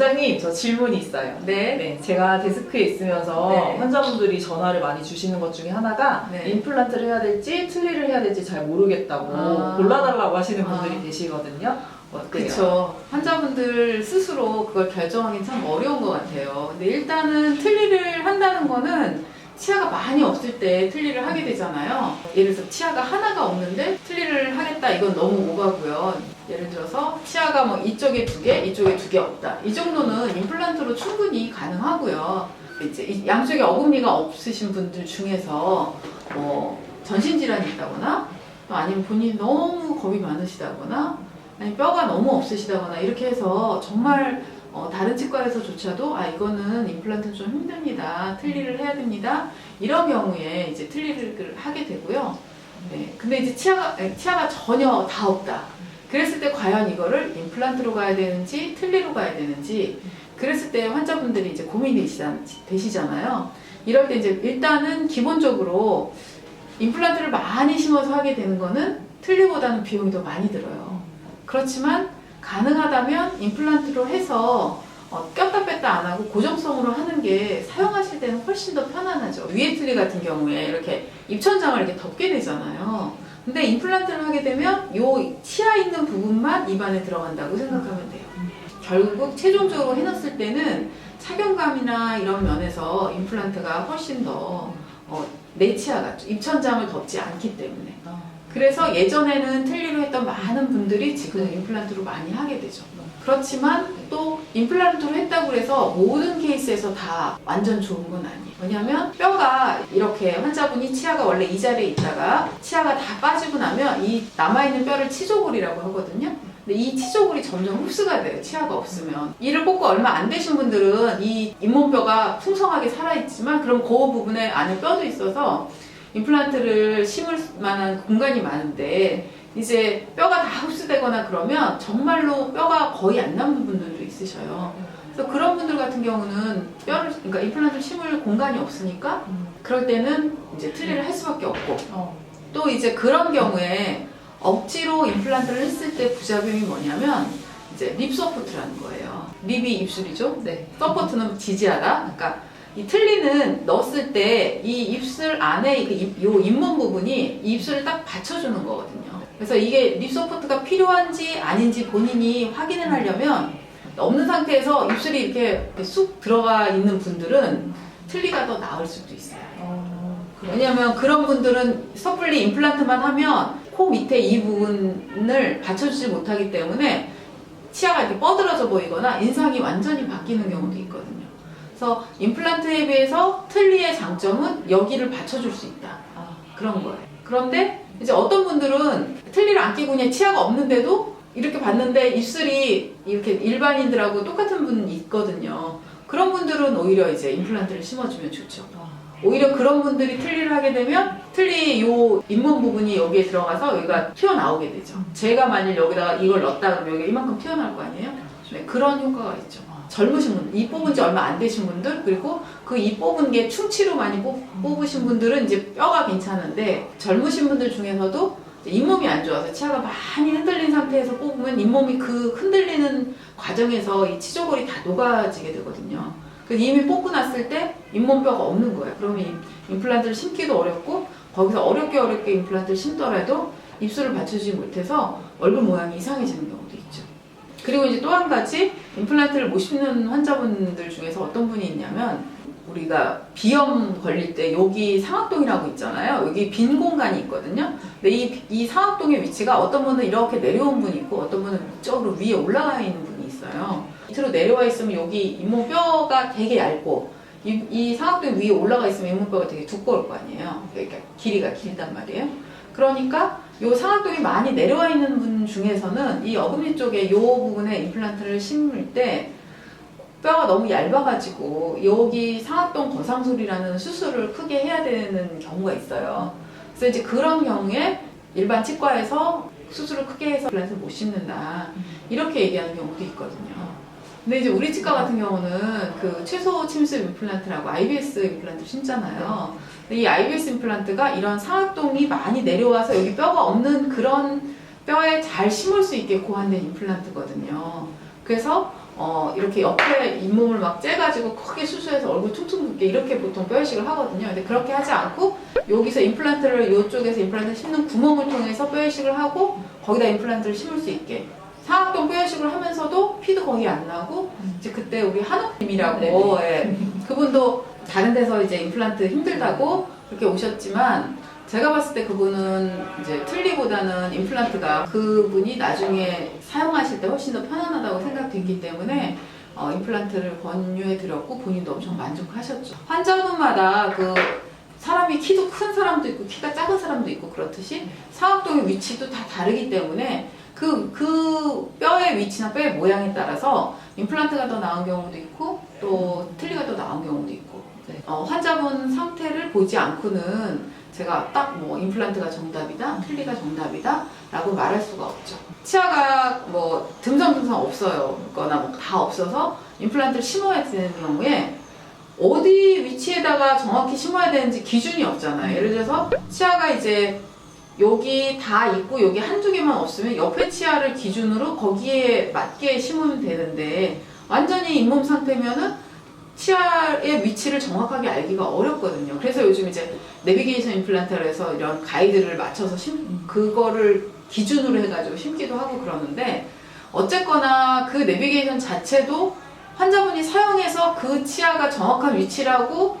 원장님 저 질문이 있어요. 네. 네, 제가 데스크에 있으면서 네. 환자분들이 전화를 많이 주시는 것 중에 하나가 네. 임플란트를 해야 될지 틀니를 해야 될지 잘 모르겠다고 아. 골라달라고 하시는 분들이 아. 계시거든요. 어때요? 그렇죠. 환자분들 스스로 그걸 결정하기 참 어려운 것 같아요. 근데 일단은 틀니를 한다는 거는 치아가 많이 없을 때 틀니를 하게 되잖아요. 예를 들어서 치아가 하나가 없는데 이건 너무 오바고요. 예를 들어서 치아가 뭐 이쪽에 두 개, 이쪽에 두 개 없다. 이 정도는 임플란트로 충분히 가능하고요. 이제 이 양쪽에 어금니가 없으신 분들 중에서 뭐 전신 질환이 있다거나 또 아니면 본인이 너무 겁이 많으시다거나 아니 뼈가 너무 없으시다거나 이렇게 해서 정말 어, 다른 치과에서조차도 아 이거는 임플란트 좀 힘듭니다 틀니를 해야 됩니다 이런 경우에 이제 틀니를 하게 되고요 네. 근데 이제 치아가 에, 치아가 전혀 다 없다. 그랬을 때 과연 이거를 임플란트로 가야 되는지 틀니로 가야 되는지 그랬을 때 환자분들이 이제 고민이 되시잖아요. 이럴 때 이제 일단은 기본적으로 임플란트를 많이 심어서 하게 되는 거는 틀니보다는 비용이 더 많이 들어요. 그렇지만 가능하다면 임플란트로 해서 어, 꼈다 뺐다 안 하고 고정성으로 하는 게 사용하 실 때는 훨씬 더 편안하죠. 위에 틀니 같은 경우에 이렇게 입천장을 이렇게 덮게 되잖아요. 근데 임플란트를 하게 되면 요 치아 있는 부분만 입안에 들어간다고 생각하면 돼요. 결국 최종적으로 해놨을 때는 착용감이나 이런 면에서 임플란트가 훨씬 더 어, 내 치아가 입천장을 덮지 않기 때문에 아, 그래서 예전에는 틀니로 했던 많은 분들이 지금 임플란트로 많이 하게 되죠. 그렇지만 또 임플란트로 했다고 해서 모든 케이스에서 다 완전 좋은 건 아니에요. 왜냐하면 뼈가 이렇게 환자분이 치아가 원래 이 자리에 있다가 치아가 다 빠지고 나면 이 남아있는 뼈를 치조골이라고 하거든요. 근데 이 치조골이 점점 흡수가 돼요. 치아가 없으면. 이를 꽂고 얼마 안 되신 분들은 이 잇몸뼈가 풍성하게 살아있지만 그럼 그 부분에 안에 뼈도 있어서 임플란트를 심을 만한 공간이 많은데 이제 뼈가 다 흡수되거나 그러면 정말로 뼈가 거의 안 남는 분들도 있으셔요. 그래서 그런 분들 같은 경우는 뼈를 그러니까 임플란트를 심을 공간이 없으니까 음, 그럴 때는 이제 트리를 할 수밖에 없고 어, 또 이제 그런 경우에 억지로 임플란트를 했을 때 부작용이 뭐냐면 이제 립 서포트라는 거예요. 립이 입술이죠. 네. 서포트는 지지하다. 그러니까 이 틀니는 넣었을 때 이 입술 안에 그 입- 요 잇몸 부분이 이 입술을 딱 받쳐주는 거거든요. 그래서 이게 립 서포트가 필요한지 아닌지 본인이 확인을 하려면 없는 상태에서 입술이 이렇게 쑥 들어가 있는 분들은 틀니가 더 나을 수도 있어요. 어. 왜냐면 그런 분들은 섣불리 임플란트만 하면 코 밑에 이 부분을 받쳐주지 못하기 때문에 치아가 이렇게 뻗어져 보이거나 인상이 완전히 바뀌는 경우도 있거든요. 그래서 임플란트에 비해서 틀니의 장점은 여기를 받쳐줄 수 있다. 아, 그런 거예요. 그런데 이제 어떤 분들은 틀니를 안 끼고 그냥 치아가 없는데도 이렇게 봤는데 입술이 이렇게 일반인들하고 똑같은 분이 있거든요. 그런 분들은 오히려 이제 임플란트를 심어주면 좋죠. 아, 오히려 그런 분들이 틀니를 하게 되면 틀니 요 잇몸 부분이 여기에 들어가서 여기가 튀어나오게 되죠. 제가 만일 여기다가 이걸 넣었다 그러면 여기 이만큼 튀어나올 거 아니에요? 네, 그런 효과가 있죠. 젊으신 분들, 이 뽑은 지 얼마 안 되신 분들, 그리고 그 이 뽑은 게 충치로 많이 뽑, 뽑으신 분들은 이제 뼈가 괜찮은데 젊으신 분들 중에서도 잇몸이 안 좋아서 치아가 많이 흔들린 상태에서 뽑으면 잇몸이 그 흔들리는 과정에서 이 치조골이 다 녹아지게 되거든요. 그 이미 뽑고 났을 때 잇몸뼈가 없는 거예요. 그러면 임- 임플란트를 심기도 어렵고 거기서 어렵게 어렵게 임플란트를 심더라도 입술을 받쳐주지 못해서 얼굴 모양이 이상해지는 있죠. 그리고 이제 또 한 가지 임플란트를 못 심는 환자분들 중에서 어떤 분이 있냐면 우리가 비염 걸릴 때 여기 상악동이라고 있잖아요. 여기 빈 공간이 있거든요. 근데 이, 이 상악동의 위치가 어떤 분은 이렇게 내려온 분이 있고 어떤 분은 이쪽으로 위에 올라가 있는 분이 있어요. 밑으로 내려와 있으면 여기 잇몸뼈가 되게 얇고 이, 이 상악동 위에 올라가 있으면 잇몸뼈가 되게 두꺼울 거 아니에요. 그러니까 길이가 길단 말이에요. 그러니까 요 상악동이 많이 내려와 있는 분 중에서는 이 어금니 쪽에 요 부분에 임플란트를 심을 때 뼈가 너무 얇아가지고 여기 상악동 거상술이라는 수술을 크게 해야 되는 경우가 있어요. 그래서 이제 그런 경우에 일반 치과에서 수술을 크게 해서 임플란트를 못 심는다 이렇게 얘기하는 경우도 있거든요. 근데 이제 우리 치과 같은 경우는 그 최소 침습 임플란트라고 IBS 임플란트 심잖아요. 근데 이 IBS 임플란트가 이런 상악동이 많이 내려와서 여기 뼈가 없는 그런 뼈에 잘 심을 수 있게 고안된 임플란트거든요. 그래서 어, 이렇게 옆에 잇몸을 막 째가지고 크게 수술해서 얼굴 퉁퉁 붓게 이렇게 보통 뼈 이식을 하거든요. 근데 그렇게 하지 않고 여기서 임플란트를 이쪽에서 임플란트 심는 구멍을 통해서 뼈 이식을 하고 거기다 임플란트를 심을 수 있게 사각형 뼈이식을 하면서도 피도 거의 안 나고 이제 그때 우리 한옥님이라고 예, 그분도 다른 데서 이제 임플란트 힘들다고 그렇게 오셨지만 제가 봤을 때 그분은 이제 틀리보다는 임플란트가 그분이 나중에 사용하실 때 훨씬 더 편안하다고 생각됐기 때문에 어, 임플란트를 권유해 드렸고 본인도 엄청 만족하셨죠. 환자분마다 그 사람이 키도 큰 사람도 있고 키가 작은 사람도 있고 그렇듯이 사각동의 위치도 다 다르기 때문에 그, 그 뼈의 위치나 뼈의 모양에 따라서 임플란트가 더 나은 경우도 있고 또 틀리가 더 나은 경우도 있고 네. 어, 환자분 상태를 보지 않고는 제가 딱 뭐 임플란트가 정답이다, 틀리가 정답이다 라고 말할 수가 없죠. 치아가 뭐 듬성듬성 없어요. 거나 뭐 다 없어서 임플란트를 심어야 되는 경우에 어디 위치에다가 정확히 심어야 되는지 기준이 없잖아요. 예를 들어서 치아가 이제 여기 다 있고 여기 한두 개만 없으면 옆에 치아를 기준으로 거기에 맞게 심으면 되는데 완전히 잇몸 상태면은 치아의 위치를 정확하게 알기가 어렵거든요. 그래서 요즘 이제 내비게이션 임플란트를 해서 이런 가이드를 맞춰서 심, 그거를 기준으로 해가지고 심기도 하고 그러는데 어쨌거나 그 내비게이션 자체도 환자분이 사용해서 그 치아가 정확한 위치라고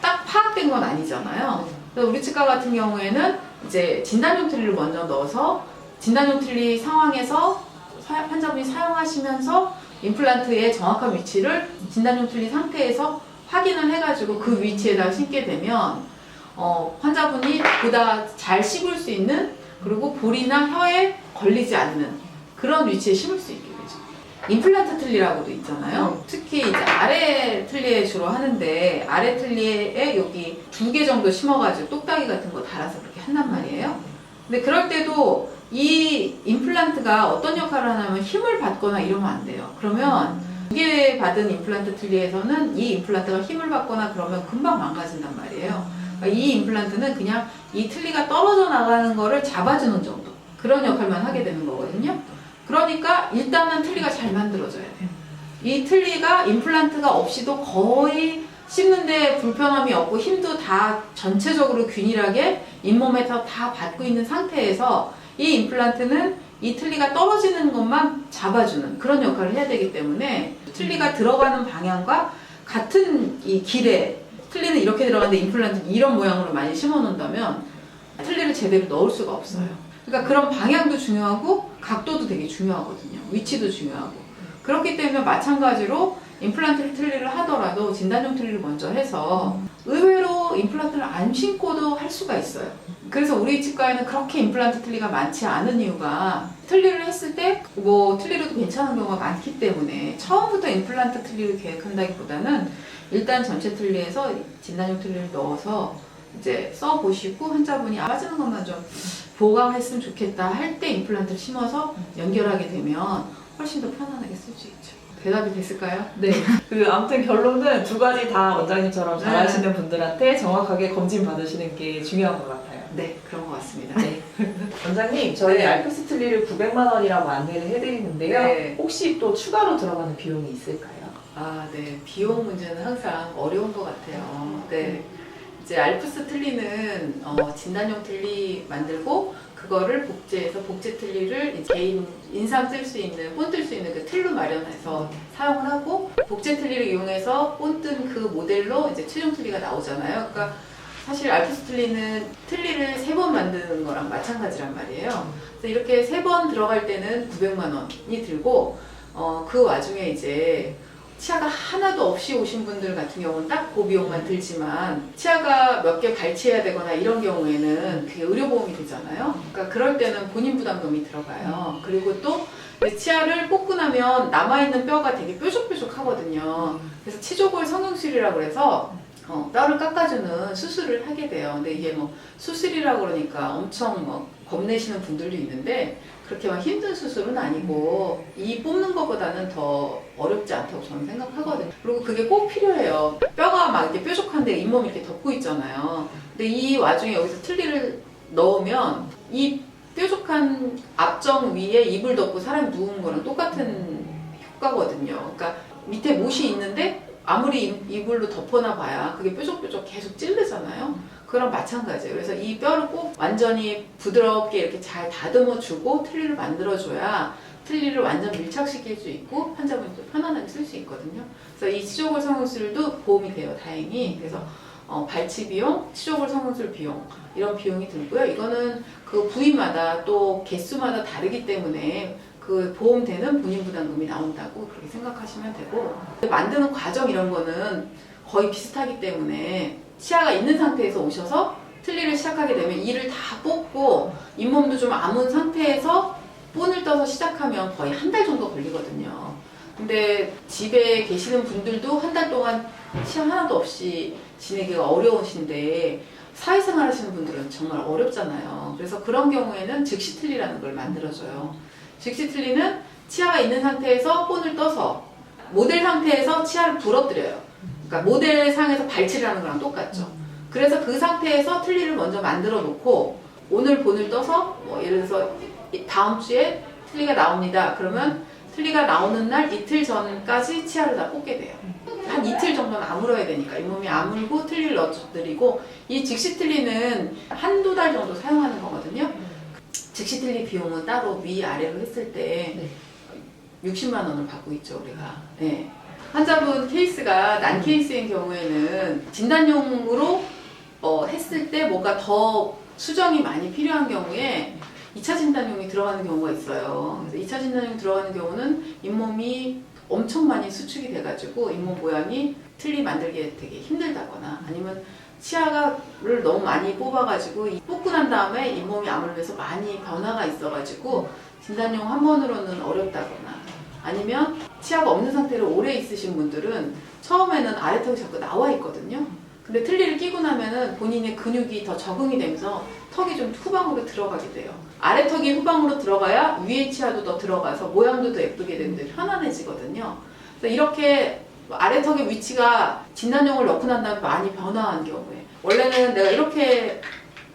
딱 파악된 건 아니잖아요. 그래서 우리 치과 같은 경우에는 이제 진단용 틀리를 먼저 넣어서 진단용 틀리 상황에서 사- 환자분이 사용하시면서 임플란트의 정확한 위치를 진단용 틀리 상태에서 확인을 해가지고 그 위치에다 심게 되면 어, 환자분이 보다 잘 씹을 수 있는 그리고 볼이나 혀에 걸리지 않는 그런 위치에 심을 수 있게 되죠. 임플란트 틀리라고도 있잖아요. 특히 이제 아래 틀리에 주로 하는데 아래 틀리에 여기 두 개 정도 심어가지고 똑딱이 같은 거 달아서 한단 말이에요. 근데 그럴 때도 이 임플란트가 어떤 역할을 하냐면 힘을 받거나 이러면 안 돼요. 그러면 두개 받은 임플란트 틀리에서는 이 임플란트가 힘을 받거나 그러면 금방 망가진단 말이에요. 그러니까 이 임플란트는 그냥 이 틀리가 떨어져 나가는 거를 잡아주는 정도. 그런 역할만 하게 되는 거거든요. 그러니까 일단은 틀리가 잘 만들어져야 돼요. 이 틀리가 임플란트가 없이도 거의 씹는데 불편함이 없고 힘도 다 전체적으로 균일하게 잇몸에서 다 받고 있는 상태에서 이 임플란트는 이 틀니가 떨어지는 것만 잡아주는 그런 역할을 해야 되기 때문에 틀니가 들어가는 방향과 같은 이 길에 틀니는 이렇게 들어가는데 임플란트는 이런 모양으로 많이 심어 놓는다면 틀니를 제대로 넣을 수가 없어요. 그러니까 그런 방향도 중요하고 각도도 되게 중요하거든요. 위치도 중요하고. 그렇기 때문에 마찬가지로 임플란트 틀니를 하더라도 진단용 틀니를 먼저 해서 의외로 임플란트를 안 신고도 할 수가 있어요. 그래서 우리 치과에는 그렇게 임플란트 틀니가 많지 않은 이유가 틀니를 했을 때 뭐 틀니로도 괜찮은 경우가 많기 때문에 처음부터 임플란트 틀니를 계획한다기보다는 일단 전체 틀니에서 진단용 틀니를 넣어서 이제 써보시고 환자분이 아, 빠지는 것만 좀 보강했으면 좋겠다 할 때 임플란트를 심어서 연결하게 되면 훨씬 더 편안하게 쓸 수 있죠. 대답이 됐을까요? 네. 그 아무튼 결론은 두 가지 다 원장님처럼 네. 잘하시는 분들한테 정확하게 검진 받으시는 게 중요한 것 같아요. 네, 그런 것 같습니다. 네. 원장님, 저희 네. 알프스 틀리를 900만 원이라고 안내를 해드리는데요. 네. 혹시 또 추가로 들어가는 비용이 있을까요? 아, 네. 비용 문제는 항상 어려운 것 같아요. 네. 이제 알프스 틀리는 어, 진단용 틀리 만들고 그거를 복제해서 복제 이제 개인 인상 쓸 수 있는 본뜰수 있는 그 틀로 마련해서 사용을 하고 복제 틀리를 이용해서 본뜬그 모델로 이제 최종 틀리가 나오잖아요. 그러니까 사실 알프스 틀리는 틀리를 세 번 만드는 거랑 마찬가지란 말이에요. 그래서 이렇게 세 번 들어갈 때는 900만 원이 들고 어, 그 와중에 이제 치아가 하나도 없이 오신 분들 같은 경우는 딱 그 비용만 들지만 치아가 몇 개 발치해야 되거나 이런 경우에는 그게 의료보험이 되잖아요. 그러니까 그럴 때는 본인 부담금이 들어가요. 그리고 또 치아를 뽑고 나면 남아있는 뼈가 되게 뾰족뾰족하거든요. 그래서 치조골 성형술이라고 해서 어, 뼈를 깎아주는 수술을 하게 돼요. 근데 이게 뭐 수술이라고 그러니까 엄청 뭐 겁내시는 분들도 있는데 그렇게 막 힘든 수술은 아니고 이 뽑는 것보다는 더 어렵지 않다고 저는 생각하거든요. 그리고 그게 꼭 필요해요. 뼈가 막 이렇게 뾰족한데 잇몸이 이렇게 덮고 있잖아요. 근데 이 와중에 여기서 틀니를 넣으면 이 뾰족한 앞정 위에 입을 덮고 사람이 누운 거랑 똑같은 효과거든요. 그러니까 밑에 못이 있는데 아무리 이- 이불로 덮어놔 봐야 그게 뾰족뾰족 계속 찌르잖아요. 그랑 마찬가지예요. 그래서 이 뼈를 꼭 완전히 부드럽게 이렇게 잘 다듬어 주고 틀니를 만들어 줘야 틀니를 완전 밀착시킬 수 있고 환자분이 또 편안하게 쓸 수 있거든요. 그래서 이 치조골 성형술도 보험이 돼요. 다행히. 그래서 어, 발치 비용, 치조골 성형술 비용 이런 비용이 들고요. 이거는 그 부위마다 또 개수마다 다르기 때문에 그 보험되는 본인 부담금이 나온다고 그렇게 생각하시면 되고 만드는 과정 이런 거는 거의 비슷하기 때문에 치아가 있는 상태에서 오셔서 틀니를 시작하게 되면 이를 다 뽑고 잇몸도 좀 아문 상태에서 본을 떠서 시작하면 거의 한 달 정도 걸리거든요. 근데 집에 계시는 분들도 한 달 동안 치아 하나도 없이 지내기가 어려우신데 사회생활 하시는 분들은 정말 어렵잖아요. 그래서 그런 경우에는 즉시 틀리라는 걸 만들어줘요. 즉시 틀리는 치아가 있는 상태에서 본을 떠서 모델 상태에서 치아를 부러뜨려요. 그러니까 모델 상에서 발치를 하는 거랑 똑같죠. 그래서 그 상태에서 틀니를 먼저 만들어 놓고 오늘 본을 떠서 뭐 예를 들어서 이- 다음 주에 틀니가 나옵니다. 그러면 틀니가 나오는 날 이틀 전까지 치아를 다 뽑게 돼요. 한 이틀 정도는 아물어야 되니까 잇몸이 아물고 틀니를 넣어드리고 이 직시 틀니는 한두 달 정도 사용하는 거거든요. 즉시 틀니 비용은 따로 위아래로 했을 때 네. 60만 원을 받고 있죠 우리가. 네. 환자분 케이스가 난 케이스인 경우에는 진단용으로 어, 했을 때 뭔가 더 수정이 많이 필요한 경우에 2차 진단용이 들어가는 경우가 있어요. 그래서 2차 진단용 들어가는 경우는 잇몸이 엄청 많이 수축이 돼가지고 잇몸 모양이 틀리 만들기 되게 힘들다거나 아니면 치아를 너무 많이 뽑아가지고 이 뽑고 난 다음에 잇몸이 아물면서 많이 변화가 있어가지고 진단용 한 번으로는 어렵다거나 아니면 치아가 없는 상태로 오래 있으신 분들은 처음에는 아래턱이 자꾸 나와 있거든요. 근데 틀니를 끼고 나면은 본인의 근육이 더 적응이 되면서 턱이 좀 후방으로 들어가게 돼요. 아래턱이 후방으로 들어가야 위에 치아도 더 들어가서 모양도 더 예쁘게 되는데 편안해지거든요. 그래서 이렇게 아래턱의 위치가 진단용을 넣고 난 다음에 많이 변화한 경우에 원래는 내가 이렇게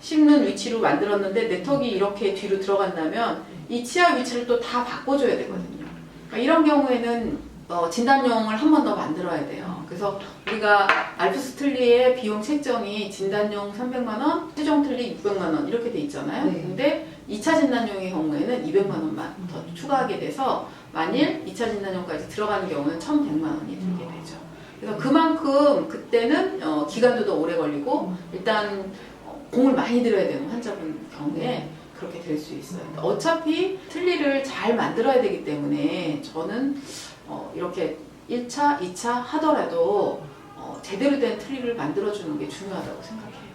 씹는 위치로 만들었는데 내 턱이 이렇게 뒤로 들어간다면 이 치아 위치를 또 다 바꿔줘야 되거든요. 그러니까 이런 경우에는 어, 진단용을 한 번 더 만들어야 돼요. 그래서 우리가 알프스 틀리의 비용 책정이 진단용 300만 원, 최종 틀리 600만 원 이렇게 돼 있잖아요. 네. 근데 2차 진단용의 경우에는 200만 원만 더 추가하게 돼서 만일 2차 진단용까지 들어가는 경우는 1,100만 원이 들게 되죠. 그래서 그만큼 그때는 어, 기간도 더 오래 걸리고 일단 어, 공을 많이 들여야 되는 환자분 경우에 그렇게 될 수 있어요. 어차피 틀니를 잘 만들어야 되기 때문에 저는 어, 이렇게 1차, 2차 하더라도 어, 제대로 된 틀니를 만들어주는 게 중요하다고 생각해요.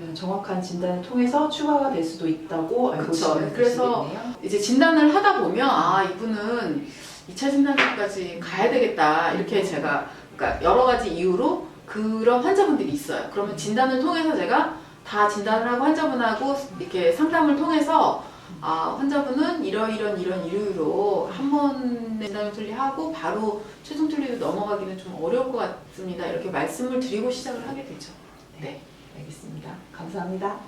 네. 그러면 정확한 진단을 통해서 추가가 될 수도 있다고 알고 그쵸. 계시면 그래서. 이제 진단을 하다 보면 아 이분은 2차 진단까지 가야 되겠다 이렇게 제가 그러니까 여러 가지 이유로 그런 환자분들이 있어요. 그러면 진단을 통해서 제가 다 진단을 하고 환자분하고 이렇게 상담을 통해서 아 환자분은 이러이런 이런 이유로 한번 진단을 틀리하고 바로 최종 틀리로 넘어가기는 좀 어려울 것 같습니다. 이렇게 말씀을 드리고 시작을 하게 되죠. 네. 알겠습니다. 감사합니다.